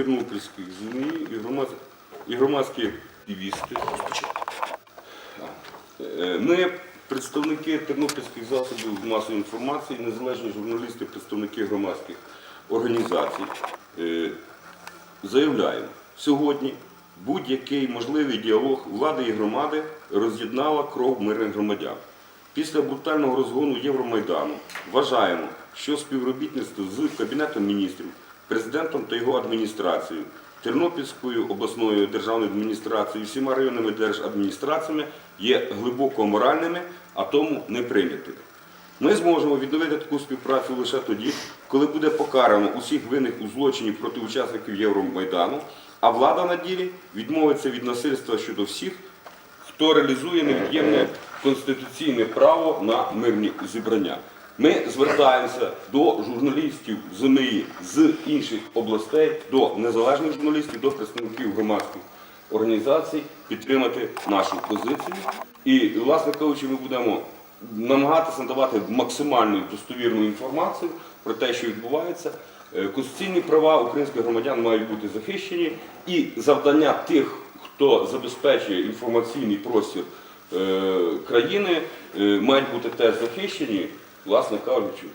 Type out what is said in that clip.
Тернопільських ЗМІ і громадські, і громадські активісти. Е, Ми, представники тернопільських засобів масової інформації, незалежні журналісти, представники громадських організацій, е, заявляємо, сьогодні будь-який можливий діалог влади і громади роз'єднала кров мирних громадян. Після брутального розгону Євромайдану вважаємо, що співробітництво з Кабінетом міністрів, президентом та його адміністрацією, Тернопільською обласною державною адміністрацією, всіма районними держадміністраціями є глибоко моральними, а тому не прийнятими. Ми зможемо відновити таку співпрацю лише тоді, коли буде покарано усіх винних у злочині проти учасників Євромайдану, а влада на ділі відмовиться від насильства щодо всіх, хто реалізує невід'ємне конституційне право на мирні зібрання. Ми звертаємося до журналістів ЗМІ з інших областей, до незалежних журналістів, до представників громадських організацій підтримати нашу позицію. І, власне кажучи, ми будемо намагатися надавати максимальну достовірну інформацію про те, що відбувається. Е, Конституційні права українських громадян мають бути захищені, і завдання тих, хто забезпечує інформаційний простір е, країни, е, мають бути теж захищені, власне кажучи.